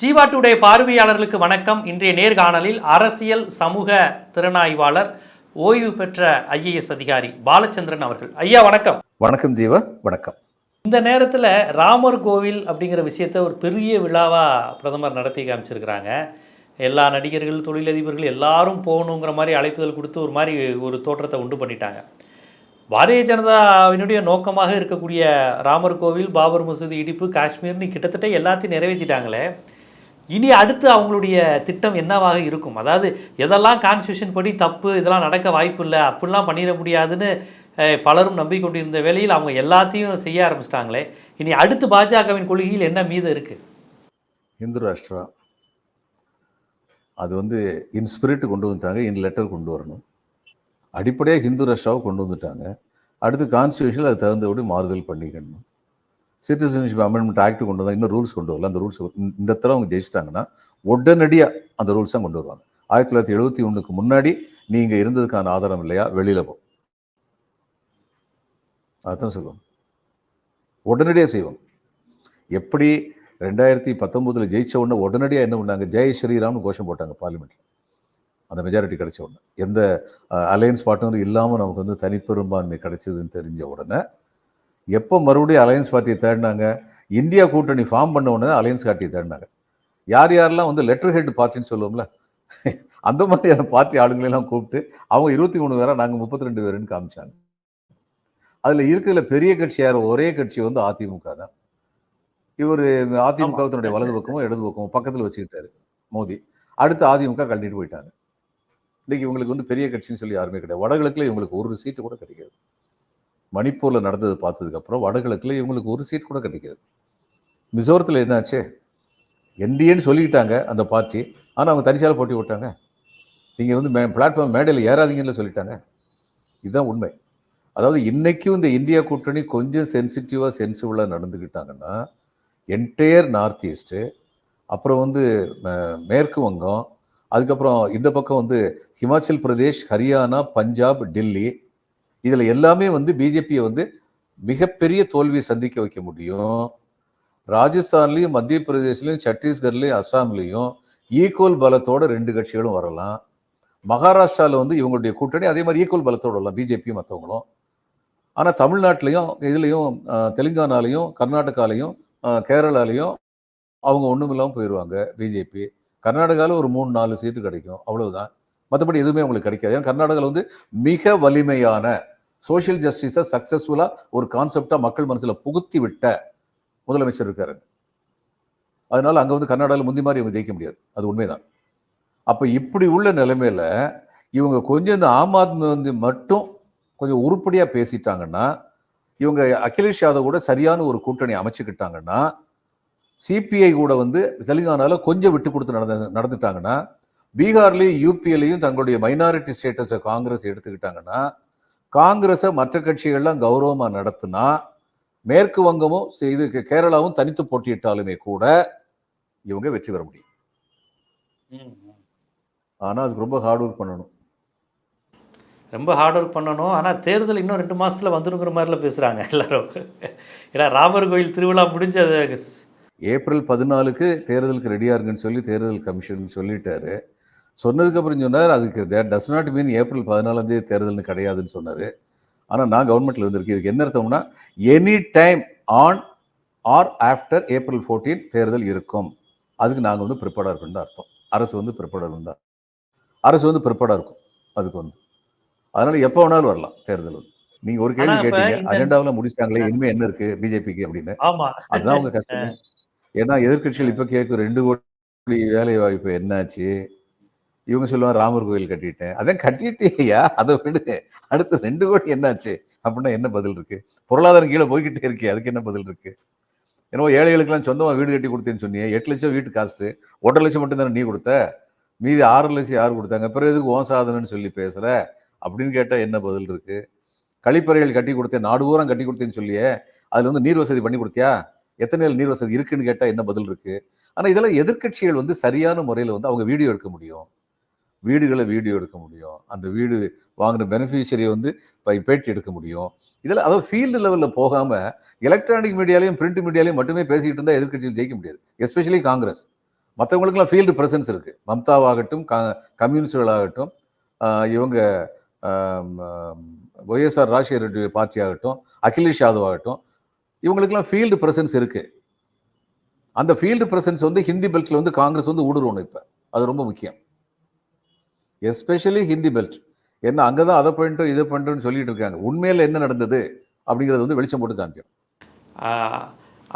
Jeeva today பார்வையாளர்களுக்கு வணக்கம். இன்றைய நேர்காணலில் அரசியல் சமூக திறனாய்வாளர் ஓய்வு பெற்ற ஐஏஎஸ் அதிகாரி பாலச்சந்திரன் அவர்கள். ஐயா வணக்கம். வணக்கம் ஜீவா வணக்கம். இந்த நேரத்தில் ராமர் கோவில் அப்படிங்கிற விஷயத்த ஒரு பெரிய விழாவாக பிரதமர் நடத்தி காமிச்சிருக்கிறாங்க. எல்லா நடிகர்கள் தொழிலதிபர்கள் எல்லாரும் போகணுங்கிற மாதிரி அழைப்புதல் கொடுத்து ஒரு மாதிரி ஒரு தோற்றத்தை உண்டு பண்ணிட்டாங்க. பாரதிய ஜனதாவினுடைய நோக்கமாக இருக்கக்கூடிய ராமர் கோவில் பாபர் மசூதி இடிப்பு காஷ்மீர்னு கிட்டத்தட்ட எல்லாத்தையும் நிறைவேற்றிட்டாங்களே. இனி அடுத்து அவங்களுடைய திட்டம் என்னவாக இருக்கும்? அதாவது எதெல்லாம் கான்ஸ்டியூஷன் படி தப்பு இதெல்லாம் நடக்க வாய்ப்பு இல்லை அப்படிலாம் பண்ணிட முடியாதுன்னு பலரும் நம்பிக்கொண்டிருந்த வேளையில் அவங்க எல்லாத்தையும் செய்ய ஆரம்பிச்சிட்டாங்களே. இனி அடுத்து பாஜகவின் கொள்கையில் என்ன மீதம் இருக்குது இந்து ராஷ்டிரா அது வந்து இன் ஸ்பிரிட் கொண்டு வந்துட்டாங்க இன் லெட்டர் கொண்டு வரணும். அடிப்படையாக ஹிந்து ராஷ்டிராவை கொண்டு வந்துட்டாங்க. அடுத்து கான்ஸ்டியூஷனில் அது தகுந்தபடி மாறுதல் பண்ணிக்கணும். சிட்டிசன்ஷிப் அமெண்ட்மெண்ட் ஆக்ட் கொண்டு வந்தால் இன்னும் ரூல்ஸ் கொண்டு வரல. அந்த ரூல்ஸ் இந்த தடவை அவங்க ஜெயிச்சிட்டாங்கன்னா உடனடியாக அந்த ரூல்ஸ் தான் கொண்டு வருவாங்க. ஆயிரத்தி தொள்ளாயிரத்தி எழுபத்தி ஒன்றுக்கு முன்னாடி நீங்கள் இருந்ததுக்கான ஆதாரம் இல்லையா வெளியில் போ. அதுதான் சொல்லுவோம் உடனடியாக செய்வோம் எப்படி ரெண்டாயிரத்தி பத்தொம்போதில் ஜெயிச்ச உடனே உடனடியாக என்ன பண்ணாங்க? ஜெய் ஸ்ரீராம்னு கோஷம் போட்டாங்க பார்லிமெண்ட்டில் அந்த மெஜாரிட்டி கிடைச்ச உடனே. எந்த அலையன்ஸ் பார்ட்னர் இல்லாமல் நமக்கு வந்து தனிப்பெரும்பான்மை கிடைச்சதுன்னு தெரிஞ்ச உடனே எப்போ மறுபடியும் அலையன்ஸ் பார்ட்டியை தேடினாங்க? இந்தியா கூட்டணி ஃபார்ம் பண்ண உடனே அலையன்ஸ் பார்ட்டியை தேடினாங்க. யார் யாரெல்லாம் வந்து லெட்டர் ஹெட் பார்ட்டின்னு சொல்லுவோம்ல அந்த மாதிரியான பார்ட்டி ஆளுங்களெல்லாம் கூப்பிட்டு அவங்க இருபத்தி மூணு பேரா நாங்கள் முப்பத்தி ரெண்டு பேருன்னு காமிச்சாங்க. அதில் இருக்கிறதுல பெரிய கட்சி யார்? ஒரே கட்சி வந்து அதிமுக தான். இவர் அதிமுக தன்னுடைய வலது பக்கமும் இடது பக்கமும் பக்கத்தில் வச்சுக்கிட்டாரு மோடி. அடுத்து அதிமுக கழட்டிட்டு போயிட்டாங்க. இன்னைக்கு இவங்களுக்கு வந்து பெரிய கட்சின்னு சொல்லி யாருமே கிடையாது. வடகிழக்குல இவங்களுக்கு ஒரு சீட்டு கூட கிடைக்காது. மணிப்பூரில் நடந்தது பார்த்ததுக்கப்புறம் வடகிழக்கில் இவங்களுக்கு ஒரு சீட் கூட கிடைக்காது மிசோரத்தில் என்னாச்சு? என்டிஏன்னு சொல்லிக்கிட்டாங்க அந்த பார்ட்டி ஆனால் அவங்க தனிச்சால போட்டி விட்டாங்க நீங்கள் வந்து மே பிளாட்ஃபார்ம் மேடையில் ஏறாதீங்கன்னு சொல்லிட்டாங்க. இதுதான் உண்மை. அதாவது இன்றைக்கும் இந்த இந்தியா கூட்டணி கொஞ்சம் சென்சிட்டிவாக சென்சிபிளாக நடந்துக்கிட்டாங்கன்னா என்டையர் நார்த் ஈஸ்ட்டு அப்புறம் வந்து மேற்கு வங்கம் அதுக்கப்புறம் இந்த பக்கம் வந்து ஹிமாச்சல் பிரதேஷ் ஹரியானா பஞ்சாப் டெல்லி இதில் எல்லாமே வந்து பிஜேபியை வந்து மிகப்பெரிய தோல்வியை சந்திக்க வைக்க முடியும். ராஜஸ்தான்லேயும் மத்திய பிரதேஷ்லையும் சத்தீஸ்கர்லேயும் அஸ்ஸாம்லேயும் ஈக்குவல் பலத்தோட ரெண்டு கட்சிகளும் வரலாம். மகாராஷ்டிராவில் வந்து இவங்களுடைய கூட்டணி அதே மாதிரி ஈக்குவல் பலத்தோடு வரலாம் பிஜேபி மற்றவங்களும் ஆனால் தமிழ்நாட்டிலையும் இதுலேயும் தெலுங்கானாலையும் கர்நாடகாலையும் கேரளாலையும் அவங்க ஒன்றும் இல்லாமல் போயிடுவாங்க பிஜேபி கர்நாடகாவில் ஒரு மூணு நாலு சீட்டு கிடைக்கும் அவ்வளவுதான். மற்றபடி எதுவுமே உங்களுக்கு கிடைக்காது. ஏன்னா கர்நாடகாவில் வந்து மிக வலிமையான சோஷியல் ஜஸ்டிஸை சக்ஸஸ்ஃபுல்லாக ஒரு கான்செப்டாக மக்கள் மனசில் புகுத்தி விட்ட முதலமைச்சர் இருக்காரு. அதனால் அங்கே வந்து கர்நாடகாவில் முந்தி மாதிரி இவங்க ஜெயிக்க முடியாது. அது உண்மைதான். அப்போ இப்படி உள்ள நிலைமையில் இவங்க கொஞ்சம் இந்த ஆம் ஆத்மி வந்து மட்டும் கொஞ்சம் உருப்படியாக பேசிட்டாங்கன்னா இவங்க அகிலேஷ் யாதவ் கூட சரியான ஒரு கூட்டணி அமைச்சுக்கிட்டாங்கன்னா சிபிஐ கூட வந்து தெலுங்கானாவில் கொஞ்சம் விட்டு கொடுத்து நடந்த நடந்துட்டாங்கன்னா பீகார்லையும் யூபியிலையும் தங்களுடைய மைனாரிட்டி ஸ்டேட்டஸை காங்கிரஸ் எடுத்துக்கிட்டாங்கன்னா காங்கிரஸை மற்ற கட்சிகள்லாம் கௌரவமா நடத்துனா மேற்கு வங்கமும் இது கேரளாவும் தனித்து போட்டியிட்டாலுமே கூட இவங்க வெற்றி பெற முடியும். ஆனா அதுக்கு ரொம்ப ஹார்ட் ஒர்க் பண்ணணும். ரொம்ப ஹார்ட் ஒர்க் பண்ணணும். ஆனால் தேர்தல் இன்னும் ரெண்டு மாசத்துல வந்துருங்கிற மாதிரிலாம் பேசுகிறாங்க எல்லாரும். ஏன்னா ராமர் கோயில் திருவிழா முடிஞ்சது. ஏப்ரல் பதினாலுக்கு தேர்தலுக்கு ரெடியா இருங்கன்னு சொல்லி தேர்தல் கமிஷன் சொல்லிட்டாரு. சொன்னதுக்கு அப்புறம் சொன்னார் அதுக்கு டஸ் நாட் மீன் ஏப்ரல் பதினாலாம் தேதி தேர்தல்னு கிடையாதுன்னு சொன்னாரு. ஆனா நான் கவர்மெண்ட்ல இருந்திருக்கு இதுக்கு என்ன அர்த்தம்னா any time on or after April 14 தேர்தல் இருக்கும். அதுக்கு நாங்க வந்து ப்ரிப்பேர்டாக இருக்கணும் அர்த்தம். அரசு வந்து ப்ரிப்பேர்டாக இருந்தா. அரசு வந்து ப்ரிப்பேர்டாக இருக்கும். அதுக்கு வந்து. அதனால எப்போ வேணாலும் வரலாம் தேர்தல் வந்து. நீங்க ஒரு கேள்வி கேட்டீங்க அஜெண்டாவில் முடிச்சிட்டாங்களே இனிமே என்ன இருக்கு பிஜேபிக்கு அப்படின்னு? அதுதான் அவங்க கஷ்டமே. ஏன்னா எதிர்க்கட்சிகள் இப்ப கேட்கும் ரெண்டு கோடி வேலை வாய்ப்பு என்னாச்சு? இவங்க சொல்லுவாங்க ராமர் கோயில் கட்டிட்டேன். அதான் கட்டிட்டேயா? அதை விடு. அடுத்து ரெண்டு கோடி என்னாச்சு? அப்படின்னா என்ன பதில் இருக்கு? பொருளாதாரம் கீழே போய்கிட்டே இருக்கே அதுக்கு என்ன பதில் இருக்கு? ஏன்னா ஏழைகளுக்கெல்லாம் சொந்தமாக வீடு கட்டி கொடுத்தேன்னு சொன்னீங்க எட்டு லட்சம் வீட்டு காஸ்ட்டு ஒன்றரை லட்சம் மட்டும் தானே நீ கொடுத்த? மீதி ஆறு லட்சம் யார் கொடுத்தாங்க? பிறகு எதுக்கு ஓன் சாதனைன்னு சொல்லி பேசுகிற அப்படின்னு கேட்டால் என்ன பதில் இருக்குது கழிப்பறைகள் கட்டி கொடுத்தேன் நாடு பூரா கட்டி கொடுத்தேன்னு சொல்லியே அதில் வந்து நீர் வசதி பண்ணி கொடுத்தியா? எத்தனை நாள் நீர் வசதி இருக்குன்னு கேட்டால் என்ன பதில் இருக்குது ஆனால் இதெல்லாம் எதிர்க்கட்சிகள் வந்து சரியான முறையில் வந்து அவங்க வீடியோ எடுக்க முடியும். வீடுகளை வீடியோ எடுக்க முடியும். அந்த வீடு வாங்கின பெனிஃபிஷரியை வந்து பை- பேட்டி எடுக்க முடியும். இதில் அதாவது ஃபீல்டு லெவலில் போகாமல் எலக்ட்ரானிக் மீடியாலையும் பிரிண்ட் மீடியாலையும் மட்டுமே பேசிக்கிட்டு இருந்தால் எதிர்கட்சியில் ஜெயிக்க முடியாது. எஸ்பெஷலி காங்கிரஸ் மற்றவங்களுக்குலாம் ஃபீல்டு ப்ரெசன்ஸ் இருக்குது மம்தாவாகட்டும் க கம்யூனிஸ்டுகளாகட்டும் இவங்க ஒய்எஸ்ஆர் ராஜசேகர் ரெட்டி பார்ட்டி ஆகட்டும் அகிலேஷ் யாதவ் ஆகட்டும் இவங்களுக்கெல்லாம் ஃபீல்டு ப்ரெசன்ஸ் இருக்குது அந்த ஃபீல்டு ப்ரெசன்ஸ் வந்து ஹிந்தி பெல்ட்டில் வந்து காங்கிரஸ் வந்து ஊடுருவணும் இப்போ. அது ரொம்ப முக்கியம். எஸ்பெஷலி ஹிந்தி பெல்ட் என்ன அங்கே தான் அதை பண்ணிட்டோம் இதை பண்ணிட்டோம்னு சொல்லிட்டு இருக்காங்க. உண்மையில் என்ன நடந்தது அப்படிங்கிறது வந்து வெளிச்சம் போட்டு காமிக்கணும்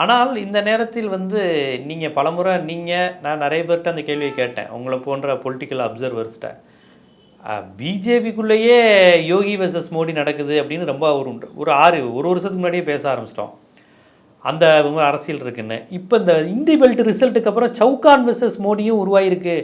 ஆனால் இந்த நேரத்தில் வந்து நீங்கள் பலமுறை நீங்கள் நான் நிறைய பேர்கிட்ட அந்த கேள்வியை கேட்டேன். உங்களை போன்ற பொலிட்டிக்கல் அப்சர்வர்ஸ்கிட்ட பிஜேபிக்குள்ளேயே யோகி வெர்சஸ் மோடி நடக்குது அப்படின்னு ரொம்ப ஒரு ஒரு ஆறு ஒரு வருஷத்துக்கு முன்னாடியே பேச ஆரம்பிச்சிட்டோம். அந்த அரசியல் இருக்குன்னு. இப்போ இந்த இந்தி பெல்ட் ரிசல்ட்டுக்கு அப்புறம் சவுகான் வெர்சஸ் மோடியும் உருவாயிருக்கு.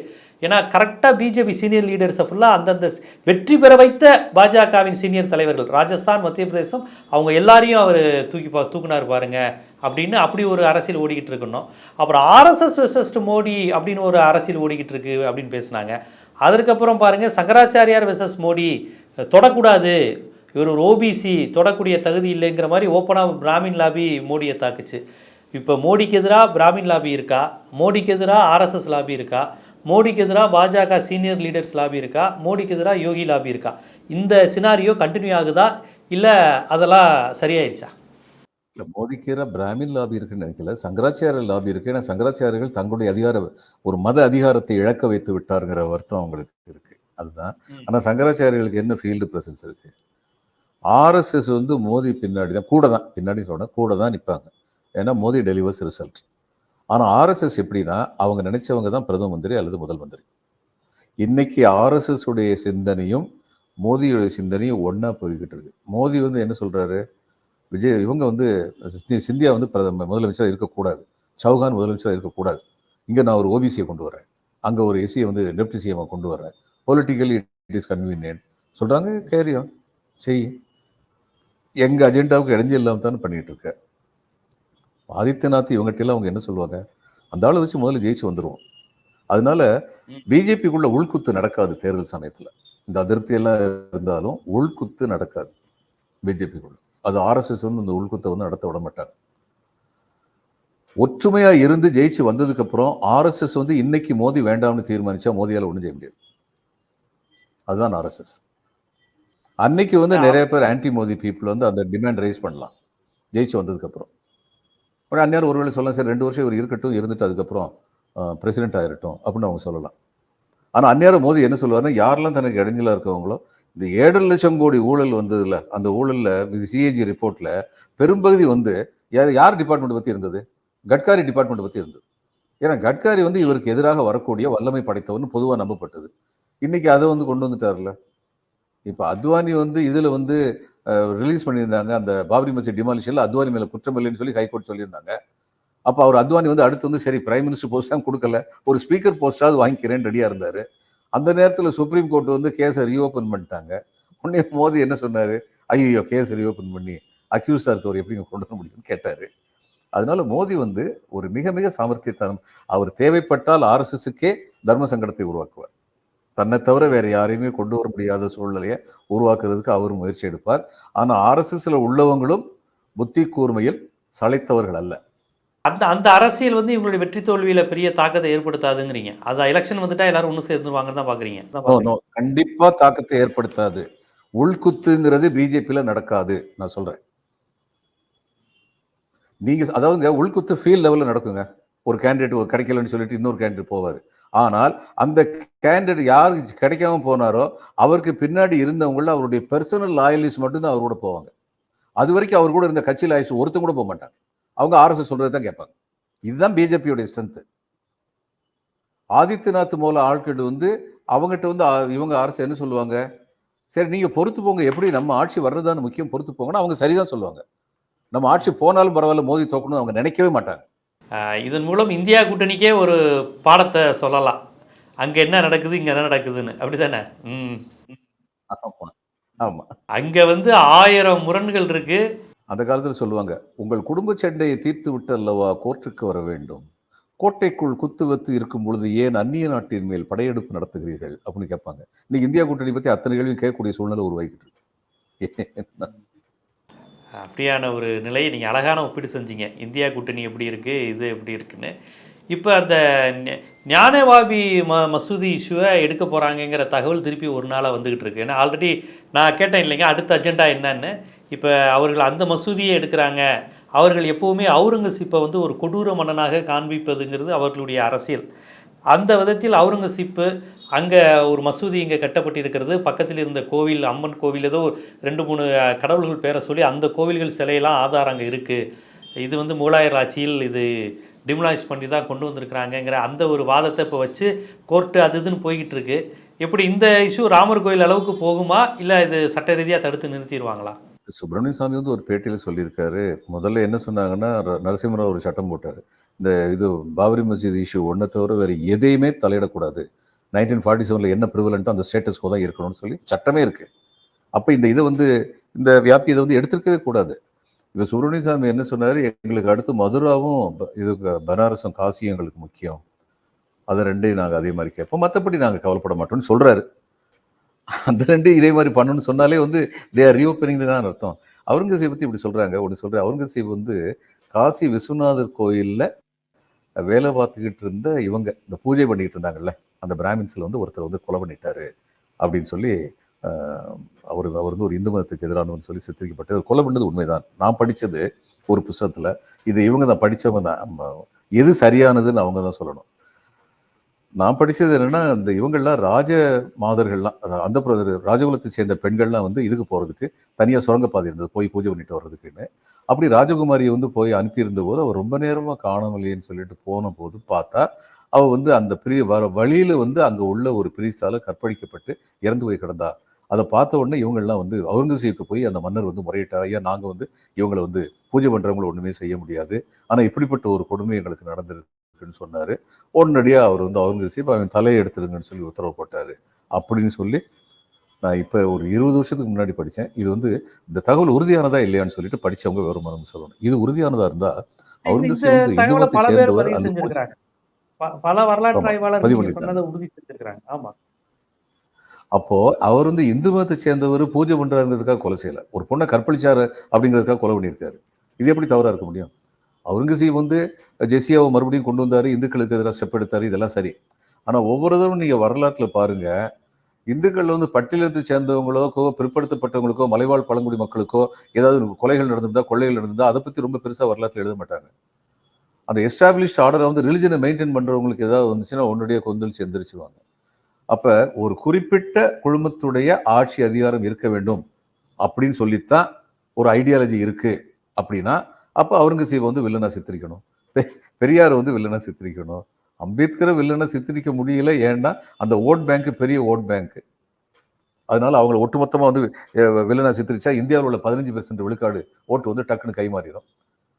ஏன்னா கரெக்டாக பிஜேபி சீனியர் லீடர்ஸை ஃபுல்லாக அந்தந்த வெற்றி பெற வைத்த பாஜகவின் சீனியர் தலைவர்கள் ராஜஸ்தான் மத்திய பிரதேசம் அவங்க எல்லாரையும் அவர் தூக்கி பா தூக்குனார் பாருங்க அப்படின்னு அப்படி ஒரு அரசியல் ஓடிக்கிட்டு இருக்கணும். அப்புறம் ஆர்எஸ்எஸ் வெர்சஸ் மோடி அப்படின்னு ஒரு அரசியல் ஓடிக்கிட்டு இருக்கு அப்படின்னு பேசுனாங்க. அதற்கப்புறம் பாருங்கள் சங்கராச்சாரியார் வெர்சஸ் மோடி தொடக்கூடாது. இவர் ஒரு ஓபிசி தொடக்கூடிய தகுதி இல்லைங்கிற மாதிரி ஓப்பனாக பிராமின் லாபி மோடியை தாக்குச்சு. இப்போ மோடிக்கு எதிராக பிராமின் லாபி இருக்கா? மோடிக்கு எதிராக ஆர்எஸ்எஸ் லாபி இருக்கா? மோடிக்கு எதிராக பாஜக சீனியர் லீடர்ஸ் லாபி இருக்கா? மோடிக்கு எதிராக யோகி லாபி இருக்கா? இந்த சினாரியோ கண்டினியூ ஆகுதா? இல்லை அதெல்லாம் சரியாயிருச்சா? இல்ல மோதிக்கிற பிராமின் லாபி இருக்குன்னு நினைக்கல. சங்கராச்சாரிய லாபி இருக்கு. ஏன்னா சங்கராச்சாரியர்கள் தங்களுடைய அதிகார ஒரு மத அதிகாரத்தை இழக்க வைத்து விட்டாருங்கிற வருத்தம் அவங்களுக்கு இருக்கு. அதுதான். ம். ஆனா சங்கராச்சாரியர்களுக்கு என்ன ஃபீல்டு பிரசன்ஸ் இருக்கு? ஆர்எஸ்எஸ் வந்து மோதி பின்னாடி தான் கூட தான். பின்னாடி சொல்ல கூட தான் நிற்பாங்க ஏன்னா மோதி டெலிவர்ஸ் ரிசல்ட் ஆனால் ஆர்எஸ்எஸ் எப்படின்னா அவங்க நினைச்சவங்க தான் பிரதம மந்திரி அல்லது முதல் மந்திரி. இன்னைக்கு ஆர்எஸ்எஸ் உடைய சிந்தனையும் மோதியுடைய சிந்தனையும் ஒன்றா போய்கிட்டு இருக்கு. மோதி வந்து என்ன சொல்றாரு? விஜய் இவங்க வந்து சிந்தியா வந்து பிரதம முதலமைச்சராக இருக்கக்கூடாது. சௌகான் முதலமைச்சராக இருக்கக்கூடாது. இங்கே நான் ஒரு ஓபிசியை கொண்டு வரேன். அங்கே ஒரு எஸ்சியை வந்து லெப்ட் சிஎம்ஐ கொண்டு வரேன். பொலிட்டிக்கலி இட் இஸ் கன்வீனியன்ட் சொல்கிறாங்க கேரியம் செய். எங்கள் அஜெண்டாவுக்கு இடைஞ்சி இல்லாமல் தானே பண்ணிகிட்டு இருக்கேன் ஆதித்யநாத் இவங்ககிட்ட எல்லாம் அவங்க என்ன சொல்லுவாங்க? அந்த ஆளை வச்சு முதல்ல ஜெயிச்சு வந்துருவோம். அதனால. பிஜேபிக்குள்ள உள்குத்து நடக்காது தேர்தல் சமயத்தில். இந்த அதிருப்தி எல்லாம் இருந்தாலும் உள்குத்து நடக்காது பிஜேபிக்குள்ள. அது ஆர்எஸ்எஸ் வந்து இந்த உள்குத்தை வந்து நடத்த விட மாட்டாங்க. ஒற்றுமையா இருந்து ஜெயிச்சு வந்ததுக்கு அப்புறம் ஆர்எஸ்எஸ் வந்து இன்னைக்கு மோதி வேண்டாம்னு தீர்மானிச்சா மோதியால ஒண்ணும் செய்ய முடியாது. அதுதான் ஆர்எஸ்எஸ். அன்னைக்கு வந்து நிறைய பேர் ஆன்டி மோதி பீப்புள் வந்து அந்த டிமாண்ட் ரைஸ் பண்ணலாம். ஜெயிச்சு வந்ததுக்கு அப்புறம். உடனே அந்நேரம் ஒருவேளை சொல்லலாம் சரி ரெண்டு வருஷம் இவர் இருக்கட்டும் இருந்துட்டு அதுக்கப்புறம் பிரசிடென்ட் ஆயிரட்டும் அப்படின்னு அவங்க சொல்லலாம். ஆனால் அந்நேரம் மோதி என்ன சொல்லுவாருன்னா யாரெல்லாம் தனக்கு இடைஞ்சலாக இருக்கவங்களோ இந்த ஏழு லட்சம் கோடி ஊழல் வந்ததுல அந்த ஊழலில் இது சிஏஜி ரிப்போர்ட்டில் பெரும்பகுதி வந்து யார் யார் டிபார்ட்மெண்ட் பற்றி இருந்தது? கட்காரி டிபார்ட்மெண்ட் பற்றி இருந்தது. ஏன்னா கட்காரி வந்து இவருக்கு எதிராக வரக்கூடிய வல்லமை படைத்தவன் பொதுவாக நம்பப்பட்டது. இன்றைக்கி அதை வந்து கொண்டு வந்துட்டார்ல. இப்போ அத்வானி வந்து இதில் வந்து ரிலீஸ் பண்ணியிருந்தாங்க. அந்த பாபரி மசீத் டிமாலிஷனில் அத்வானி மேலே குற்றம் இல்லைன்னு சொல்லி ஹைகோர்ட் சொல்லியிருந்தாங்க. அப்போ அவர் அத்வானி வந்து அடுத்து வந்து சரி பிரைம் மினிஸ்டர் போஸ்ட் தான் கொடுக்கல. ஒரு ஸ்பீக்கர் போஸ்ட்டாவது வாங்கிக்கிறேன்னு ரெடியாக இருந்தார். அந்த நேரத்தில் சுப்ரீம் கோர்ட் வந்து கேஸை ரீஓப்பன் பண்ணிட்டாங்க. உடனே மோதி என்ன சொன்னார்? ஐயோ கேஸ் ரீஓப்பன் பண்ணி அக்யூஸாக இருக்கவர் எப்படிங்க கொண்டு வர முடியும்னு கேட்டார். அதனால மோடி வந்து ஒரு மிக மிக சாமர்த்தியத்தனம். அவர் தேவைப்பட்டால் ஆர்எஸ்எஸ்க்கே தர்ம சங்கடத்தை உருவாக்குவார். தன்னை தவிர வேற யாரையுமே கொண்டு வர முடியாத சூழ்நிலையை உருவாக்குறதுக்கு அவர் முயற்சி எடுப்பார். ஆனா ஆர்எஸ்எஸ்ல உள்ளவங்களும் புத்தி கூர்மையில் சளைத்தவர்கள் அல்ல. அந்த அந்த அரசியல் வந்து இவங்களுடைய வெற்றி தோல்வியில பெரிய தாக்கத்தை ஏற்படுத்தாதுங்கிறீங்க. அது எலெக்ஷன் வந்துட்டா எல்லாரும் ஒன்று சேர்ந்துருவாங்கன்னு தான் பாக்குறீங்க. கண்டிப்பா தாக்கத்தை ஏற்படுத்தாது. உள்குத்துங்கிறது பிஜேபியில நடக்காது. நான் சொல்றேன். நீங்க அதாவதுங்க உள்குத்து ஃபீல்ட் லெவல்ல நடக்குங்க. ஒரு கேண்டிடேட் ஒரு கிடைக்கலன்னு சொல்லிட்டு இன்னொரு கேண்டிடேட் போவார். ஆனால் அந்த கேண்டிடேட் யார் கிடைக்காம போனாரோ அவருக்கு பின்னாடி இருந்தவங்கள அவருடைய பர்சனல் லாயலிஸ்ட் மட்டும்தான் கூட போவாங்க. அது வரைக்கும் அவர் கூட இருந்த கட்சி லாயலிஸ்ட் ஒருத்தன் கூட போக மாட்டாங்க அவங்க ஆர்எஸ்எஸ் சொல்றது தான் கேட்பாங்க. இதுதான் பிஜேபியோட ஸ்ட்ரென்த்து ஆதித்யநாத் மூல ஆட்கள் வந்து அவங்ககிட்ட வந்து இவங்க அரசு என்ன சொல்லுவாங்க? சரி நீங்கள் பொறுத்து போங்க. எப்படி நம்ம ஆட்சி வர்றதான்னு முக்கியம்? பொறுத்து போங்கன்னா அவங்க சரிதான் சொல்லுவாங்க. நம்ம ஆட்சி போனாலும் பரவாயில்ல மோதி தோக்கணும் அவங்க நினைக்கவே மாட்டாங்க. இதன் மூலம் இந்தியா கூட்டணிக்கே ஒரு பாடத்தை சொல்லலாம். அங்க என்ன நடக்குது இங்க என்ன நடக்குதுன்னு. அப்படிதானே ம். ஆமா ஆமா. அங்க வந்து ஆயிரம் முரண்கள் இருக்கு. அந்த காலத்துல சொல்லுவாங்க உங்கள் குடும்ப சண்டையை தீர்த்து விட்டு அல்லவா கோர்ட்டுக்கு வர வேண்டும்? கோட்டைக்குள் குத்து வத்து இருக்கும் பொழுது ஏன் அந்நிய நாட்டின் மேல் படையெடுப்பு நடத்துகிறீர்கள்? அப்படின்னு கேட்பாங்க. இன்னைக்கு இந்தியா கூட்டணி பத்தி அத்தனை கேள்வியும் கேட்கக்கூடிய சூழ்நிலை உருவாக்கிட்டு இருக்கு. அப்படியான ஒரு நிலையை நீங்கள் அழகான ஒப்பீடு செஞ்சீங்க. இந்தியா கூட்டணி எப்படி இருக்குது இது எப்படி இருக்குன்னு. இப்போ அந்த ஞானவாபி ம மசூதி இஷ்யூவை எடுக்க போகிறாங்கங்கிற தகவல் திருப்பி ஒரு நாளாக வந்துக்கிட்டு இருக்கு. ஏன்னா ஆல்ரெடி நான் கேட்டேன் இல்லைங்க அடுத்த அஜெண்டா என்னன்னு. இப்போ அவர்கள் அந்த மசூதியை எடுக்கிறாங்க. அவர்கள் எப்போவுமே அவுரங்கசீப்பை வந்து ஒரு கொடூர மன்னனாக காண்பிப்பதுங்கிறது அவர்களுடைய அரசியல். அந்த விதத்தில் அவுரங்கசீப்பு அங்கே ஒரு மசூதி இங்கே கட்டப்பட்டிருக்கிறது. பக்கத்தில் இருந்த கோவில் அம்மன் கோவில் ஏதோ ரெண்டு மூணு கடவுள்கள் பேரை சொல்லி அந்த கோவில்கள் சிலையெல்லாம் ஆதாரம் அங்கே இருக்குது இது வந்து முகலாயர் ஆட்சியில் இது டிமுலாய்ஸ் பண்ணி தான் கொண்டு வந்திருக்கிறாங்கங்கிற அந்த ஒரு வாதத்தை இப்போ வச்சு கோர்ட்டு அது இதுன்னு போய்கிட்டு இருக்கு எப்படி இந்த இஷ்யூ ராமர் கோயில் அளவுக்கு போகுமா? இல்லை இது சட்ட ரீதியாக தடுத்து நிறுத்திடுவாங்களா? சுப்பிரமணிய சாமி வந்து ஒரு பேட்டியில் சொல்லியிருக்காரு. முதல்ல என்ன சொன்னாங்கன்னா நரசிம்மராவ் ஒரு சட்டம் போட்டார். இந்த இது பாபரி மசீத் இஷ்யூ ஒன்றை தவிர வேறு எதையுமே தலையிடக்கூடாது. நைன்டீன் ஃபார்ட்டி செவனில் என்ன ப்ரிவலண்ட்டோ அந்த ஸ்டேட்டஸ்கோ தான் இருக்கணும்னு சொல்லி சட்டமே இருக்குது அப்போ இந்த இதை வந்து இந்த வியாபி இதை வந்து எடுத்திருக்கவே கூடாது. இப்போ சுப்பிரமணிய சாமி என்ன சொன்னார்? எங்களுக்கு அடுத்து மதுராவும் இது பனாரஸும் காசியும் எங்களுக்கு முக்கியம். அதை ரெண்டையும் நாங்கள் அதே மாதிரி கேட்போம். மற்றபடி நாங்கள் கவலைப்பட மாட்டோம்னு சொல்கிறாரு அந்த ரெண்டையும் இதே மாதிரி பண்ணணும்னு சொன்னாலே வந்து தே ஆர் ரீஓப்பனிங் தான் அர்த்தம். அவுரங்கசீப் பற்றி இப்படி சொல்கிறாங்க ஒன்று சொல்கிறேன் அவுரங்கசீப் வந்து காசி விஸ்வநாதர் கோயிலில் வேலை பார்த்துக்கிட்டு இருந்த இவங்க இந்த பூஜை பண்ணிக்கிட்டு இருந்தாங்கல்ல அந்த பிராமின்ஸில் வந்து ஒருத்தர் வந்து கொலை பண்ணிட்டாரு அப்படின்னு சொல்லி அவர் அவர் வந்து ஒரு இந்து மதத்துக்கு எதிரானவன்னு சொல்லி சித்தரிக்கப்பட்டு அவர் கொலை பண்ணது உண்மைதான். நான் படித்தது ஒரு புஸ்தகத்தில். இது இவங்க தான் படித்தவங்க தான். எது சரியானதுன்னு அவங்க தான் சொல்லணும். நான் படித்தது என்னன்னா இந்த இவங்கள்லாம் ராஜ மாதர்கள்லாம் ரா- அந்த பிரதர் ராஜகுலத்தை சேர்ந்த பெண்கள்லாம் வந்து இதுக்கு போகிறதுக்கு தனியாக சுரங்கப்பாதை இருந்தது போய் பூஜை பண்ணிட்டு வர்றதுக்குன்னு. அப்படி ராஜகுமாரியை வந்து போய் அனுப்பியிருந்த போது அவர் ரொம்ப நேரமாக காணவில்லைன்னு சொல்லிட்டு போன போது பார்த்தா அவ வந்து அந்த பிரிய வர வழியில் வந்து அங்கே உள்ள ஒரு பிரிஸ்டால கற்பழிக்கப்பட்டு இறந்து போய் கிடந்தா. அதை பார்த்த உடனே இவங்கெல்லாம் வந்து அவுரங்கசீப்க்கு போய் அந்த மன்னர் வந்து முறையிட்டார் ஐயா நாங்கள் வந்து இவங்களை வந்து பூஜை பண்ணுறவங்களை ஒன்றுமே செய்ய முடியாது. ஆனால் இப்படிப்பட்ட ஒரு கொடுமை எங்களுக்கு நடந்திருக்கு. நடந்திருக்குன்னு சொன்னாரு. உடனடியாக அவர் வந்து அவுரங்கசீப் அவன் தலையை எடுத்துருங்கன்னு சொல்லி உத்தரவு போட்டாரு. அப்படின்னு சொல்லி நான் இப்போ ஒரு இருபது வருஷத்துக்கு முன்னாடி படித்தேன் இது வந்து இந்த தகவல் உறுதியானதா இல்லையான்னு சொல்லிட்டு படிச்சவங்க விவரமானு சொல்லணும். இது உறுதியானதா இருந்தா இந்த அவுரங்கசீப் வந்து இந்து தகவலை மதத்தை பல பேர் சேர்ந்தவர் அந்த பல வரலாற்று ஆய்வாளர்கள். சொன்னதை உறுதி செஞ்சிருக்கிறாங்க. ஆமா. அப்போ அவர் வந்து இந்து மதத்தை சேர்ந்தவர் பூஜை பண்றாருங்கிறதுக்காக கொலை செய்யல. ஒரு பொண்ணை கற்பழிச்சாரு அப்படிங்கிறதுக்காக கொலை பண்ணியிருக்காரு. இது எப்படி தவறா இருக்க முடியும்? அவுரங்கசீப் வந்து ஜெசியாவை மறுபடியும் கொண்டு வந்தார் இந்துக்களுக்கு எதிராக ஸ்டெப் எடுத்தார் இதெல்லாம் சரி. ஆனால் ஒவ்வொரு தடவை வரலாற்றில் பாருங்கள் இந்துக்கள் வந்து பட்டியலத்தை சேர்ந்தவங்களுக்கோ பிற்படுத்தப்பட்டவங்களுக்கோ மலைவாழ் பழங்குடி மக்களுக்கோ ஏதாவது கொலைகள் நடந்திருந்தா கொள்ளைகள் நடந்திருந்தா அதை பற்றி ரொம்ப பெருசாக வரலாற்றில் எழுத மாட்டாங்க. அந்த எஸ்டாப்ளிஷ் ஆர்டரை வந்து ரிலிஜனை மெயின்டைன் பண்ணுறவங்களுக்கு ஏதாவது வந்துச்சுன்னா உன்னுடைய கொந்தளிச்சு எந்திரிச்சுவாங்க அப்போ ஒரு குறிப்பிட்ட குழுமத்துடைய ஆட்சி அதிகாரம் இருக்க வேண்டும் அப்படின்னு சொல்லித்தான் ஒரு ஐடியாலஜி இருக்குது அப்படின்னா அப்போ அவுரங்கசீப் வந்து வில்லனா சித்தரிக்கணும். பெ- பெரியார் வந்து வில்லனா சித்தரிக்கணும். அம்பேத்கரை வில்லனா சித்தரிக்க முடியல. ஏன்னா அந்த ஓட் பேங்க் பெரிய ஓட் பேங்க். அதனால அவங்கள ஒட்டுமொத்தமாக வந்து வில்லனை வில்லனா சித்தரிச்சா இந்தியாவில் உள்ள பதினஞ்சு பெர்சன்ட் விழுக்காடு ஓட்டு வந்து டக்குன்னு கை மாறிடும்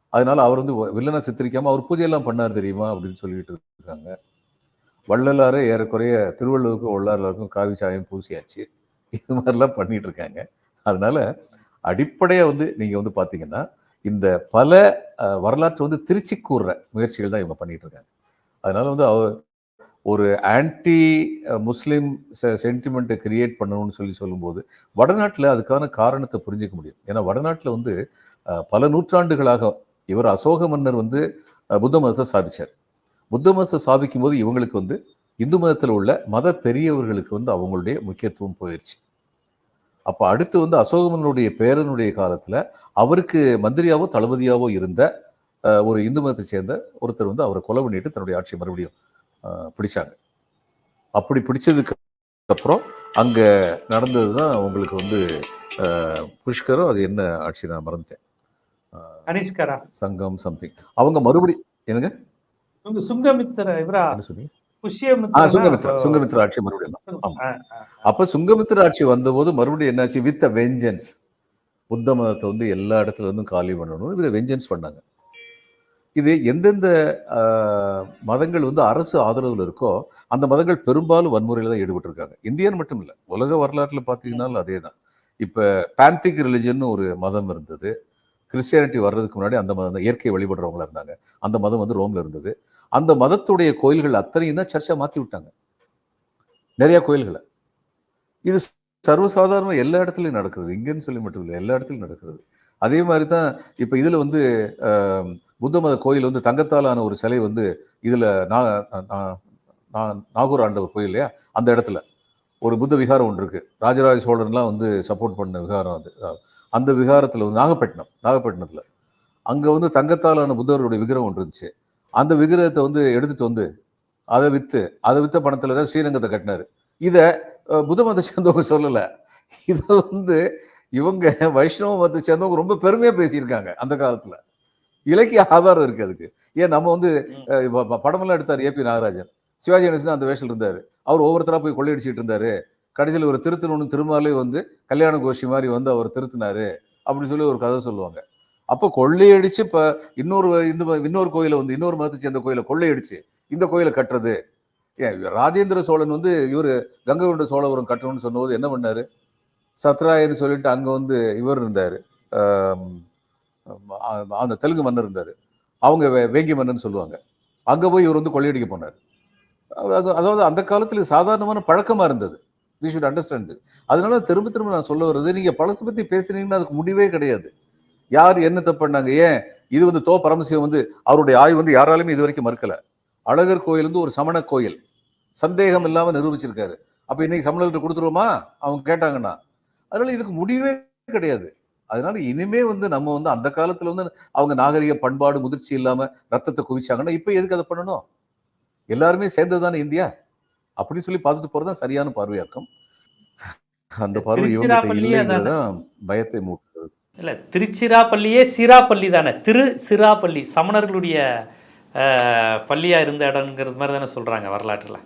அதனால அவர் வந்து வில்லனா சித்தரிக்காம அவர் பூஜையெல்லாம் பண்ணார் தெரியுமா? அப்படின்னு சொல்லிட்டு இருக்காங்க. வள்ளலாரே ஏறக்குறைய திருவள்ளுவருக்கும் வள்ளலாருக்கும் காவி சாயம் பூசியாச்சு. இது மாதிரிலாம் பண்ணிட்டு இருக்காங்க. அதனால அடிப்படையாக வந்து நீங்கள் வந்து பார்த்தீங்கன்னா இந்த பல வரலாற்றை வந்து திருச்சி கூறுற முயற்சிகள் தான் இவங்க பண்ணிட்டு இருக்காங்க. அதனால வந்து அவ ஒரு ஆன்டி முஸ்லீம் சென்டிமெண்ட்டை கிரியேட் பண்ணணும்னு சொல்லி சொல்லும்போது வடநாட்டில் அதுக்கான காரணத்தை புரிஞ்சுக்க முடியும். ஏன்னா வடநாட்டில் வந்து பல நூற்றாண்டுகளாக இவர் அசோக மன்னர் வந்து புத்த மதத்தை ஸ்தாபிச்சார் புத்த மதத்தை ஸ்தாபிக்கும் போது இவங்களுக்கு வந்து இந்து மதத்தில் உள்ள மத பெரியவர்களுக்கு வந்து அவங்களுடைய முக்கியத்துவம் போயிடுச்சு அப்போ அடுத்து வந்து அசோகமனுடைய பேரனுடைய காலத்துல அவருக்கு மந்திரியாவோ தளபதியாவோ இருந்த ஒரு இந்து மதத்தை சேர்ந்த ஒருத்தர் வந்து அவரை கொலை பண்ணிட்டு தன்னுடைய ஆட்சியை மறுபடியும் பிடிச்சாங்க. அப்படி பிடிச்சதுக்கு அப்புறம் அங்க நடந்தது தான் உங்களுக்கு வந்து அஹ், புஷ்கரம் அது என்ன ஆட்சி நான் மறந்துட்டேன். சங்கம் சம்திங் அவங்க மறுபடி என்னங்க? சுங்க- சுங்கமித்திர இவரா? புஷ்யமித்திரனா? சுங்கமித்ரா ஆட்சி மறுபடியும். அப்ப சுங்கமித்ரா ஆட்சி வந்தபோது மறுபடியும் என்னாச்சு? With vengeance. புத்த மதத்தை வந்து எல்லா இடத்துல இருந்தும் காலி பண்ணணும். இதை வெஞ்சன்ஸ் பண்ணாங்க. இது எந்தெந்த மதங்கள் வந்து அரசு ஆதரவுல இருக்கோ அந்த மதங்கள் பெரும்பாலும் வன்முறையில தான் ஈடுபட்டு இருக்காங்க இந்தியன் மட்டும் இல்லை உலக வரலாற்றுல பார்த்தீங்கன்னாலும் அதே தான் இப்போ பேந்திக் ரிலிஜன் ஒரு மதம் இருந்தது. கிறிஸ்டியானிட்டி வர்றதுக்கு முன்னாடி அந்த மதம் இயற்கை வழிபடுறவங்களா இருந்தாங்க. அந்த மதம் வந்து ரோம்ல இருந்தது. அந்த மதத்துடைய கோயில்கள் அத்தனையும் தான் சர்ச்சை மாற்றி விட்டாங்க. நிறைய கோயில்களை. இது சர்வசாதாரணமாக எல்லா இடத்துலையும் நடக்கிறது. இங்கேன்னு சொல்லி மட்டும் இல்லை எல்லா இடத்துலையும் நடக்கிறது. அதே மாதிரி தான் இப்போ இதில் வந்து புத்த மத கோயில் வந்து தங்கத்தாலான ஒரு சிலை வந்து இதில் நாகூர் ஆண்டவர் கோயில் இல்லையா? அந்த இடத்துல. ஒரு புத்த விகாரம் ஒன்று இருக்குது ராஜராஜ சோழன்லாம் வந்து சப்போர்ட் பண்ண விகாரம் அது. அந்த விகாரத்தில் வந்து நாகப்பட்டினம் நாகப்பட்டினத்தில். அங்கே வந்து தங்கத்தாலான புத்தருடைய விக்கிரம் ஒன்று இருந்துச்சு. அந்த விக்கிரகத்தை வந்து எடுத்துட்டு வந்து அதை வித்து அதை வித்த பணத்துல தான் ஸ்ரீரங்கத்தை கட்டினாரு. இத புத்த மதத்தை சேர்ந்தவங்க சொல்லல. இதை வந்து இவங்க வைஷ்ணவ மதத்தை சேர்ந்தவங்க ரொம்ப பெருமையா பேசியிருக்காங்க அந்த காலத்துல. இலக்கிய ஆதாரம் இருக்கு அதுக்கு. ஏன் நம்ம வந்து படமெல்லாம் எடுத்தார் ஏபி நாகராஜன். சிவாஜி கணேசன் அந்த வேஷத்தில் இருந்தாரு. அவர் ஒவ்வொருத்தரா போய் கொள்ளையடிச்சிட்டு இருந்தாரு. கடைசியில் ஒரு திருத்தணும்னு திருமாலே வந்து கல்யாண கோஷி மாதிரி வந்து அவர் திருத்தினாரு. அப்படின்னு சொல்லி ஒரு கதை சொல்லுவாங்க. அப்போ கொள்ளையடிச்சு இப்போ இன்னொரு இந்த ம- இன்னொரு கோயிலை வந்து இன்னொரு மதத்தை சேர்ந்த கோயிலை கொள்ளையடிச்சு இந்த கோயிலை கட்டுறது. ஏன் ராஜேந்திர சோழன் வந்து இவர் கங்கை கொண்ட சோழபுரம் கட்டணும்னு சொன்னபோது என்ன பண்ணாரு? சத்ராயன்னு சொல்லிட்டு அங்கே வந்து இவர் இருந்தார். அந்த தெலுங்கு மன்னர் இருந்தார். அவங்க வே- வேங்கி மன்னன் சொல்லுவாங்க. அங்கே போய் இவர் வந்து கொள்ளையடிக்க போனார். அது அதாவது அந்த காலத்தில் சாதாரணமான பழக்கமாக இருந்தது. வி ஷுட் அண்டர்ஸ்டாண்ட் அதனால திரும்ப திரும்ப நான் சொல்ல வர்றது நீங்கள் பழசு பற்றி பேசுனீங்கன்னா அதுக்கு முடிவே கிடையாது. யார் என்ன தப்பு பண்ணாங்க? ஏன்? இது வந்து தோ பரமசிவம் வந்து அவருடைய ஆய்வு வந்து யாராலுமே இது வரைக்கும் மறுக்கல. அழகர் கோயில் வந்து ஒரு சமண கோயில். சந்தேகம் இல்லாம நிரூபிச்சிருக்காரு. அப்ப இன்னைக்கு சமணர்கிட்ட கொடுத்துருவோமா? அவங்க கேட்டாங்கன்னா. அதனால இதுக்கு முடிவே கிடையாது. அதனால இனிமே வந்து நம்ம வந்து அந்த காலத்துல வந்து அவங்க நாகரிக பண்பாடு முதிர்ச்சி இல்லாம ரத்தத்தை குவிச்சாங்கன்னா இப்ப எதுக்கு அதை பண்ணணும்? எல்லாருமே சேர்ந்ததுதானே இந்தியா? அப்படி சொல்லி பார்த்துட்டு போறதுதான் சரியான பார்வையா இருக்கும். அந்த பார்வை திருச்சிராப்பள்ளியே இல்லைங்கிறதான் பயத்தை மூட்டுறது இல்லை திருச்சிராப்பள்ளியே சிராப்பள்ளி தானே. திரு சிராப்பள்ளி சமணர்களுடைய அஹ், பள்ளியா இருந்த இடங்கிறது மாதிரி தானே சொல்றாங்க வரலாற்றுல.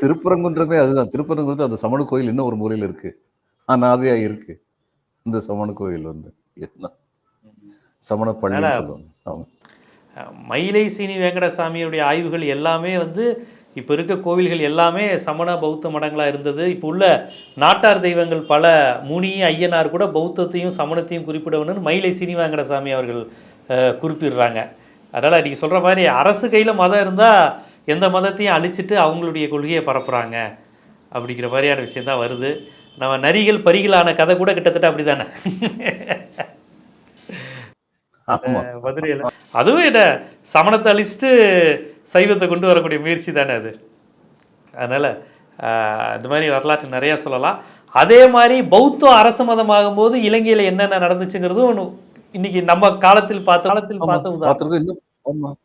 திருப்பரங்குன்றமே அதுதான். திருப்பரங்குன்றது அந்த சமண கோயில் இன்னும் ஒரு மூலையில இருக்கு. அனாதையா இருக்கு. இந்த சமண கோயில் வந்து என்ன சமண அஹ், மயிலை சீனி வெங்கடசாமியுடைய ஆய்வுகள் எல்லாமே வந்து இப்போ இருக்க கோவில்கள் எல்லாமே சமண பௌத்த மடங்களாக இருந்தது. இப்போ உள்ள நாட்டார் தெய்வங்கள் பல முனி ஐயனார் கூட பௌத்தத்தையும் சமணத்தையும் குறிப்பிடணும்னு மயிலை சீனி வெங்கடசாமி அவர்கள் குறிப்பிடுறாங்க. அதனால் நீங்கள் சொல்கிற மாதிரி அரசு கையில் மதம் இருந்தால் எந்த மதத்தையும் அழிச்சிட்டு அவங்களுடைய கொள்கையை பரப்புகிறாங்க அப்படிங்கிற மாதிரியான விஷயம் தான் வருது. நம்ம நரிகள் பரிகளான கதை கூட கிட்டத்தட்ட அப்படி தானே மதுரையில். அதுவும் என்ன சமணத்தை அழிச்சிட்டு சைவத்தை கொண்டு வரக்கூடிய முயற்சி தானே அது. அதனால் இந்த மாதிரி வரலாற்று நிறையா சொல்லலாம். அதே மாதிரி பௌத்தம் அரச மதமாகும் போது இலங்கையில் என்னென்ன நடந்துச்சுங்கிறதும் இன்னைக்கு நம்ம காலத்தில் பார்த்த காலத்தில் பார்த்த.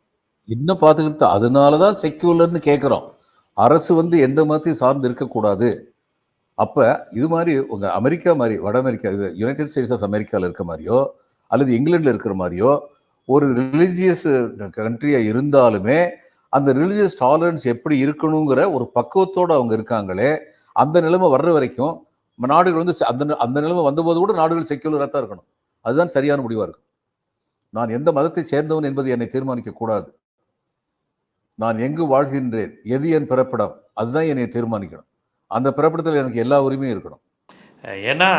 இன்னும் பார்த்துக்கிட்டு அதனாலதான் செக்யூலர்னு கேட்கிறோம் அரசு வந்து எந்த மதத்தையும் சார்ந்து இருக்கக்கூடாது. அப்ப இது மாதிரி உங்க அமெரிக்கா மாதிரி வட அமெரிக்கா இது யுனைடெட் ஸ்டேட்ஸ் ஆஃப் அமெரிக்கால இருக்க மாதிரியோ அல்லது இங்கிலாந்துல இருக்கிற மாதிரியோ ஒரு ரிலிஜியஸ் கண்ட்ரியா இருந்தாலுமே அந்த ரிலிஜியஸ் டாலரன்ஸ் எப்படி இருக்கணுங்கிற ஒரு பக்குவத்தோடு அவங்க இருக்காங்களே அந்த நிலைமை வர்ற வரைக்கும் நாடுகள் வந்து அந்த அந்த நிலைமை வந்தபோது கூட நாடுகள் செக்யூலராக தான் இருக்கணும். அதுதான் சரியான முடிவாக இருக்கும். நான் எந்த மதத்தை சேர்ந்தவன் என்பது என்னை தீர்மானிக்க கூடாது. நான் எங்கு வாழ்கின்றேன் எது என் பிறப்பிடம் அதுதான் என்னை தீர்மானிக்கணும். அந்த பிறப்பிடத்தில் எனக்கு எல்லா உரிமையும் இருக்கணும். ஏன்னா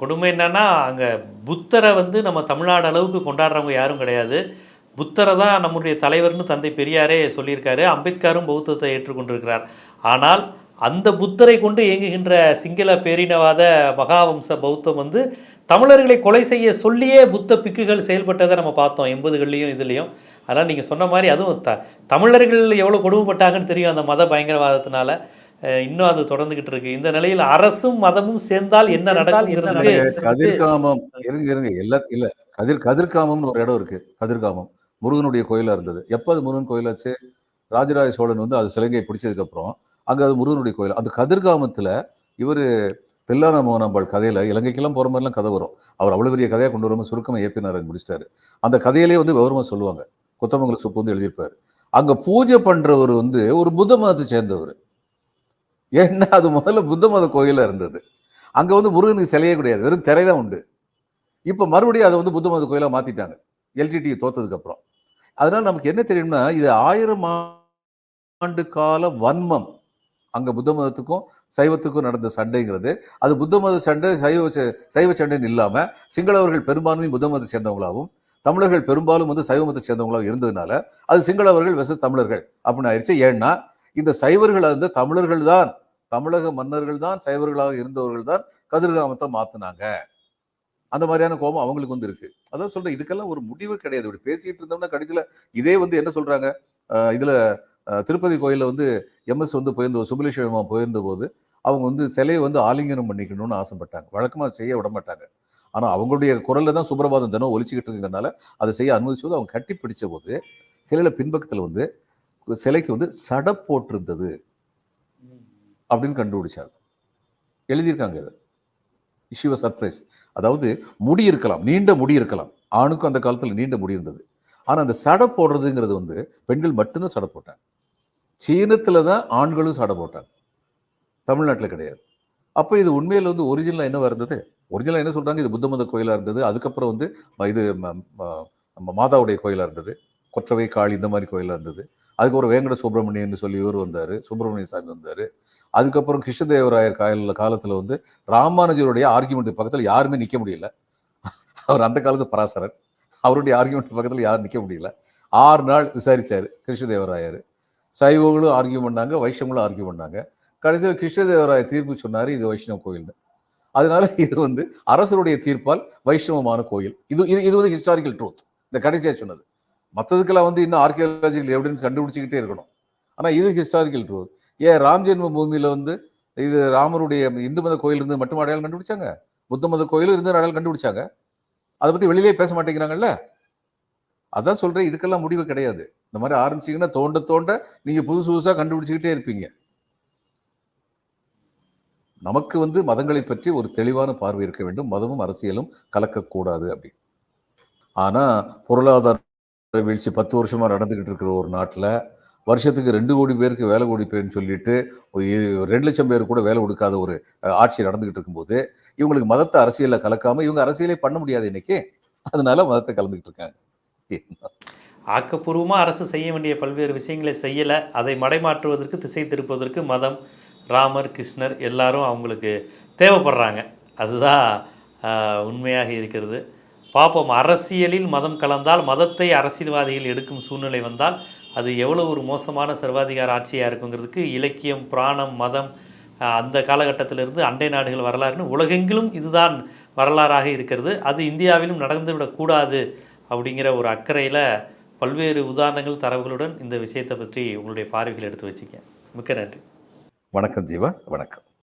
கொடுமை என்னன்னா அங்கே புத்தரை வந்து நம்ம தமிழ்நாடு அளவுக்கு கொண்டாடுறவங்க யாரும் கிடையாது. புத்தரை தான் நம்முடைய தலைவர்னு தந்தை பெரியாரே சொல்லியிருக்காரு. அம்பேத்கரும் பௌத்தத்தை ஏற்றுக்கொண்டிருக்கிறார். ஆனால் அந்த புத்தரை கொண்டு இயங்குகின்ற சிங்கள பேரினவாத மகாவம்ச பௌத்தம் வந்து தமிழர்களை கொலை செய்ய சொல்லியே புத்த பிக்குகள் செயல்பட்டதை நம்ம பார்த்தோம் எண்பதுகள்லையும் இதுலேயும். அதனால் நீங்கள் சொன்ன மாதிரி அதுவும் த தமிழர்கள் எவ்வளோ கொடுமைப்பட்டாங்கன்னு தெரியும் அந்த மத பயங்கரவாதத்தினால. அஹ் இன்னும் அது தொடர்ந்துகிட்டு இருக்கு. இந்த நிலையில் அரசும் மதமும் சேர்ந்தால் என்ன நடக்கும் கதிர்காமம் இருங்க இருங்க. எல்லா இல்ல கதிர் கதிர்காமம்னு ஒரு இடம் இருக்கு. கதிர்காமம். முருகனுடைய கோயிலாக இருந்தது. எப்போ அது முருகன் கோயிலாச்சு? ராஜராஜ சோழன் வந்து அது சிலங்கையை பிடிச்சதுக்கப்புறம் அங்கே அது முருகனுடைய கோயில். அந்த கதிர்காமத்தில் இவர் தில்லான மோகனாம்பாள் கதையில் இலங்கைக்கெல்லாம் போகிற மாதிரிலாம் கதை வரும். அவர் அவ்வளோ பெரிய கதையாக கொண்டு வரும் சுருக்கமாக ஏபி நாராயண் முடிச்சிட்டாரு. அந்த கதையிலே வந்து விவரமாக சொல்லுவாங்க. கொத்தமங்கல சுப்பு வந்து எழுதியிருப்பார். அங்கே பூஜை பண்ணுறவர் வந்து ஒரு புத்த மதத்தை சேர்ந்தவர். ஏன்னா அது முதல்ல புத்த மத கோயிலாக இருந்தது. அங்கே வந்து முருகனுக்கு சிலையே கிடையாது. வெறும் திரைதான் உண்டு. இப்போ மறுபடியும் அதை வந்து புத்த மத கோயிலா மாற்றிட்டாங்க எல்டிடி தோத்ததுக்கப்புறம் அதனால் நமக்கு என்ன தெரியும்னா இது ஆயிரம் ஆண்டு கால வன்மம். அங்கே புத்த மதத்துக்கும் சைவத்துக்கும் நடந்த சண்டைங்கிறது. அது புத்த மத சண்டை சைவ சைவ சண்டைன்னு இல்லாமல் சிங்களவர்கள் பெரும்பான்மையும் புத்த மதத்தை சேர்ந்தவங்களாகவும் தமிழர்கள் பெரும்பாலும் வந்து சைவ மதத்தை சேர்ந்தவங்களாக இருந்ததுனால அது சிங்களவர்கள் வெசஸ் தமிழர்கள் அப்படின்னு ஆயிடுச்சு. ஏன்னா இந்த சைவர்கள் வந்து தமிழர்கள் தான் தமிழக மன்னர்கள் தான் சைவர்களாக இருந்தவர்கள் தான் கதிர்காமத்தை மாற்றினாங்க அந்த மாதிரியான கோபம் அவங்களுக்கு வந்து இருக்குது அதான் சொல்றேன் இதுக்கெல்லாம் ஒரு முடிவு கிடையாது. இப்படி பேசிட்டு இருந்தோம்னா கடைசியில இதே வந்து என்ன சொல்றாங்க? இதுல திருப்பதி கோயில்ல வந்து எம்எஸ் வந்து போயிருந்த சுபலேஸ்வரமா போயிருந்த போது அவங்க வந்து சிலையை வந்து ஆலிங்கனம் பண்ணிக்கணும்னு ஆசைப்பட்டாங்க. வழக்கமா அதை செய்ய விட மாட்டாங்க ஆனா அவங்களுடைய குரல்ல தான் சுப்பிரபாதம் தினம் ஒலிச்சுக்கிட்டு இருக்கிறதுனால அதை செய்ய அனுமதிச்ச போது அவங்க கட்டி பிடிச்ச போது சிலையில பின்பக்கத்துல வந்து சிலைக்கு வந்து சட போட்டிருந்தது. அப்படின்னு கண்டுபிடிச்சாங்க. எழுதியிருக்காங்க இதை. இஷ்யூ சர்ப்ரைஸ் அதாவது முடி இருக்கலாம் நீண்ட முடி இருக்கலாம். ஆணுக்கும் அந்த காலத்தில் நீண்ட முடி இருந்தது. ஆனால் அந்த சடை போடுறதுங்கிறது வந்து பெண்கள் மட்டும்தான் சடை போட்டாங்க. சீனத்தில் தான் ஆண்களும் சடை போட்டாங்க. தமிழ்நாட்டில் கிடையாது. அப்போ இது உண்மையில் வந்து ஒரிஜினலாக என்னவா இருந்தது? ஒரிஜினலாக என்ன சொல்கிறாங்க இது புத்த மத கோயிலாக இருந்தது. அதுக்கப்புறம் வந்து ம- இது ம- மாதாவுடைய கோயிலாக இருந்தது. கொற்றவை காளி இந்த மாதிரி கோயிலாக இருந்தது. அதுக்கப்புறம் வேங்கட சுப்பிரமணியன் சொல்லி இவர் வந்தார் சுப்பிரமணிய சாமி வந்தார். அதுக்கப்புறம் கிருஷ்ணதேவராயர் கால காலத்தில் வந்து ராமானுஜருடைய ஆர்கியூமெண்ட் பக்கத்தில் யாருமே நிற்க முடியல. அவர் அந்த காலத்து பராசரன் அவருடைய ஆர்கியூமெண்ட் பக்கத்தில் யாரும் நிற்க முடியல. ஆறு நாள் விசாரித்தார் கிருஷ்ணதேவராயர். சைவங்களும் ஆர்கியூ பண்ணாங்க வைஷ்ணவங்களும் ஆர்கியூ பண்ணாங்க. கடைசியில் கிருஷ்ணதேவராய தீர்ப்பு சொன்னார் இது வைஷ்ணவ கோயில்னு. அதனால இது வந்து அரசருடைய தீர்ப்பால் வைஷ்ணவமான கோயில். இது இது இது வந்து ஹிஸ்டாரிக்கல் ட்ரூத் இந்த கடைசியாக சொன்னது. மற்றதுக்கெல்லாம் வந்து இன்னும் ஆர்கியாலஜிக்கல் எவிடன்ஸ் கண்டுபிடிச்சிக்கிட்டே இருக்கணும். ஆனால் இது ஹிஸ்டாரிக்கல் ட்ரூத் ஏன் ராம் ஜென்ம பூமியில வந்து இது ராமருடைய இந்து மத கோயில் இருந்து மட்டும் அடையாளம் கண்டுபிடிச்சாங்க? புத்த மத கோயிலும் இருந்து அடையாளம் கண்டுபிடிச்சாங்க. அதை பத்தி வெளியிலே பேச மாட்டேங்கிறாங்கல்ல? அதான் சொல்கிறேன் இதுக்கெல்லாம் முடிவு கிடையாது. இந்த மாதிரி ஆரம்பிச்சீங்கன்னா தோண்ட தோண்ட நீங்கள் புதுசு புதுசாக கண்டுபிடிச்சிக்கிட்டே இருப்பீங்க. நமக்கு வந்து மதங்களை பற்றி ஒரு தெளிவான பார்வை இருக்க வேண்டும். மதமும் அரசியலும் கலக்கக்கூடாது அப்படி ஆனால் பொருளாதார வீழ்ச்சி பத்து வருஷமாக நடந்துக்கிட்டு இருக்கிற ஒரு நாட்டில் வருஷத்துக்கு ரெண்டு கோடி பேருக்கு வேலை கொடுப்பேன்னு சொல்லிட்டு ஒரு ரெண்டு லட்சம் பேர் கூட வேலை கொடுக்காத ஒரு ஆட்சி நடந்துகிட்டு இருக்கும்போது இவங்களுக்கு மதத்தை அரசியலில் கலக்காம இவங்க அரசியலே பண்ண முடியாது இன்னைக்கு. அதனால மதத்தை கலந்துகிட்டு இருக்காங்க. ஆக்கப்பூர்வமாக அரசு செய்ய வேண்டிய பல்வேறு விஷயங்களை செய்யலை. அதை மடைமாற்றுவதற்கு திசை திருப்பதற்கு மதம் ராமர் கிருஷ்ணர் எல்லாரும் அவங்களுக்கு தேவைப்படுறாங்க. அதுதான் உண்மையாக இருக்கிறது. பார்ப்போம் அரசியலில் மதம் கலந்தால் மதத்தை அரசியல்வாதிகள் எடுக்கும் சூழ்நிலை வந்தால் அது எவ்வளோ ஒரு மோசமான சர்வாதிகார ஆட்சியாக இருக்குங்கிறதுக்கு இலக்கியம் புராணம் மதம் அந்த காலகட்டத்திலிருந்து அண்டை நாடுகள் வரலாறுன்னு உலகெங்கிலும் இதுதான் வரலாறாக இருக்கிறது. அது இந்தியாவிலும் நடந்துவிடக்கூடாது அப்படிங்கிற ஒரு அக்கறையில் பல்வேறு உதாரணங்கள் தரவுகளுடன் இந்த விஷயத்தை பற்றி உங்களுடைய பார்வைகள் எடுத்து வச்சிங்க மிக்க நன்றி. வணக்கம் ஜீவா வணக்கம்.